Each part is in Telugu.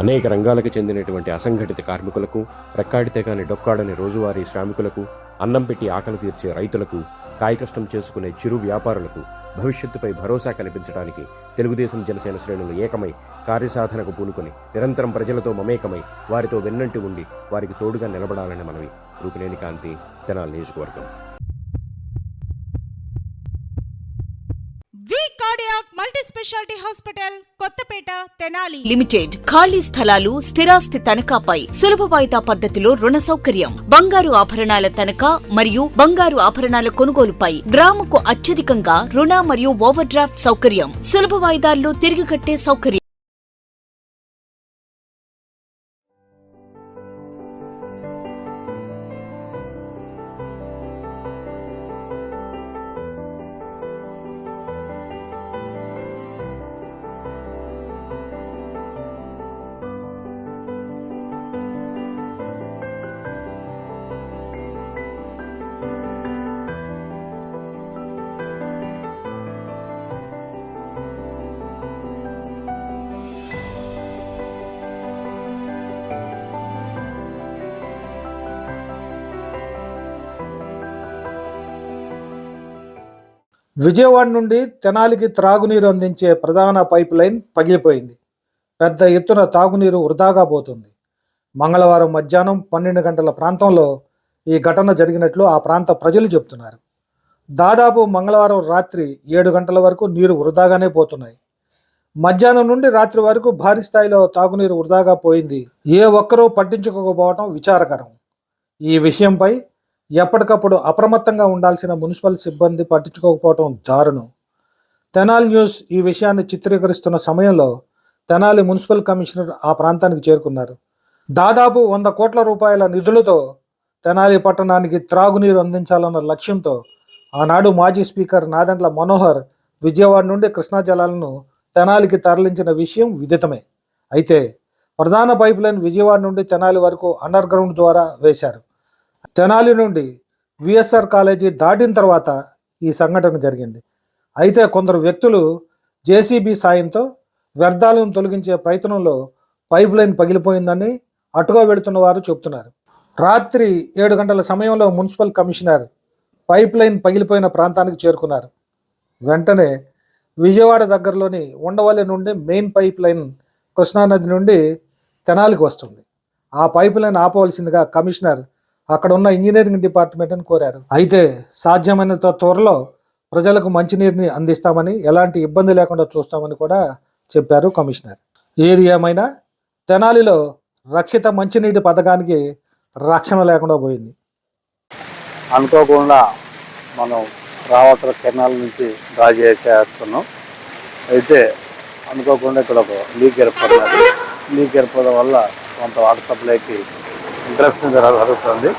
అనేక రంగాలకు చెందినటువంటి అసంఘటిత కార్మికులకు రెక్కాడితే కాని డొక్కాడని రోజువారీ శ్రామికులకు అన్నం పెట్టి ఆకలి తీర్చే రైతులకు కాయకష్టం చేసుకునే చిరు వ్యాపారులకు భవిష్యత్తుపై భరోసా కల్పించడానికి తెలుగుదేశం జనసేన శ్రేణులు ఏకమై కార్యసాధనకు పూనుకొని నిరంతరం ప్రజలతో మమేకమై వారితో వెన్నంటి ఉండి వారికి తోడుగా నిలబడాలని మనవి. రూపినేని కాంతి తెనాలి నియోజకవర్గం. Cardiac multi speciality hospital Kothapeta Tenali. Limited ఖాళీ స్థలాలు స్థిరాస్తి తనఖాపై సులభ వాయిదా పద్ధతిలో రుణ సౌకర్యం. బంగారు ఆభరణాల తనఖా మరియు బంగారు ఆభరణాల కొనుగోలుపై గ్రాముకు అత్యధికంగా రుణ మరియు ఓవర్ డ్రాఫ్ట్ సౌకర్యం. సులభ వాయిదాల్లో తిరిగి కట్టే సౌకర్యం. విజయవాడ నుండి తెనాలికి త్రాగునీరు అందించే ప్రధాన పైప్ లైన్ పగిలిపోయింది. పెద్ద ఎత్తున తాగునీరు వృధాగా పోతుంది. మంగళవారం మధ్యాహ్నం పన్నెండు గంటల ప్రాంతంలో ఈ ఘటన జరిగినట్లు ఆ ప్రాంత ప్రజలు చెబుతున్నారు. దాదాపు మంగళవారం రాత్రి ఏడు గంటల వరకు నీరు వృధాగానే పోతున్నాయి. మధ్యాహ్నం నుండి రాత్రి వరకు భారీ స్థాయిలో తాగునీరు వృధాగా పోయింది. ఏ ఒక్కరూ పట్టించుకోకపోవడం విచారకరం. ఈ విషయంపై ఎప్పటికప్పుడు అప్రమత్తంగా ఉండాల్సిన మున్సిపల్ సిబ్బంది పట్టించుకోకపోవడం దారుణం. తెనాలి న్యూస్ ఈ విషయాన్ని చిత్రీకరిస్తున్న సమయంలో తెనాలి మున్సిపల్ కమిషనర్ ఆ ప్రాంతానికి చేరుకున్నారు. దాదాపు వంద కోట్ల రూపాయల నిధులతో తెనాలి పట్టణానికి త్రాగునీరు అందించాలన్న లక్ష్యంతో ఆనాడు మాజీ స్పీకర్ నాదెండ్ల మనోహర్ విజయవాడ నుండి కృష్ణా జలాలను తెనాలికి తరలించిన విషయం విదితమే. అయితే ప్రధాన పైప్ లైన్ విజయవాడ నుండి తెనాలి వరకు అండర్ గ్రౌండ్ ద్వారా వేశారు. తెనాలి నుండి విఎస్ఆర్ కాలేజీ దాటిన తర్వాత ఈ సంఘటన జరిగింది. అయితే కొందరు వ్యక్తులు జేసీబీ సాయంతో వ్యర్థాలను తొలగించే ప్రయత్నంలో పైప్ లైన్ పగిలిపోయిందని అటుగా వెళుతున్న వారు చెబుతున్నారు. రాత్రి ఏడు గంటల సమయంలో మున్సిపల్ కమిషనర్ పైప్ లైన్ పగిలిపోయిన ప్రాంతానికి చేరుకున్నారు. వెంటనే విజయవాడ దగ్గరలోని ఉండవల్లి నుండి మెయిన్ పైప్ లైన్ కృష్ణానది నుండి తెనాలికి వస్తుంది. ఆ పైప్ లైన్ ఆపవలసిందిగా కమిషనర్ అక్కడ ఉన్న ఇంజనీరింగ్ డిపార్ట్మెంట్ని కోరారు. అయితే సాధ్యమైనంత త్వరలో ప్రజలకు మంచినీరుని అందిస్తామని ఎలాంటి ఇబ్బంది లేకుండా చూస్తామని కూడా చెప్పారు కమిషనర్. ఏది ఏమైనా తెనాలిలో రక్షిత మంచినీటి పథకానికి రక్షణ లేకుండా పోయింది. అనుకోకుండా మనం రావతల కెనాల్ నుంచి డ్రా చేస్తున్నాం. అయితే అనుకోకుండా ఇక్కడ ఒక లీక్ ఏర్పడినది. లీక్ ఏర్పడడం వల్ల కొంత వాటర్ సప్లైకి ఇంటరాక్షన్ జరుగుతుంది.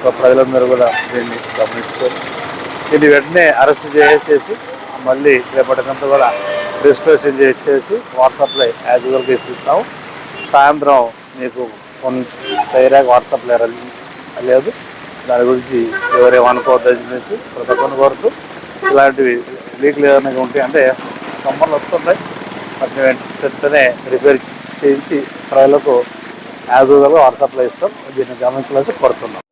సో ప్రజలందరూ కూడా దీన్ని గమనించుకొని దీన్ని వెంటనే అరెస్ట్ చేసేసి మళ్ళీ రేపటికంతా కూడా రిజిస్ట్రేషన్ చేసేసి వాట్సాప్లో యాజ్ యూజువల్గా ఇస్తాము సాయంత్రం మీకు కొన్ని తయారాక వాట్సాప్లో సప్లై లేదు. దాని గురించి ఎవరేమనుకోవద్దని చెప్పేసి ప్రతి ఒక్కరిని కోరుతూ ఇలాంటివి లీక్లు ఏదైనా ఉంటాయి అంటే సమ్మర్లు వస్తున్నాయి. వాటిని వెంటనే రిపేర్ చేయించి ప్రజలకు యాజ్ యూజువల్గా వాటర్ సప్లై ఇస్తాం దీన్ని గమనించవలసి కోరుతున్నాం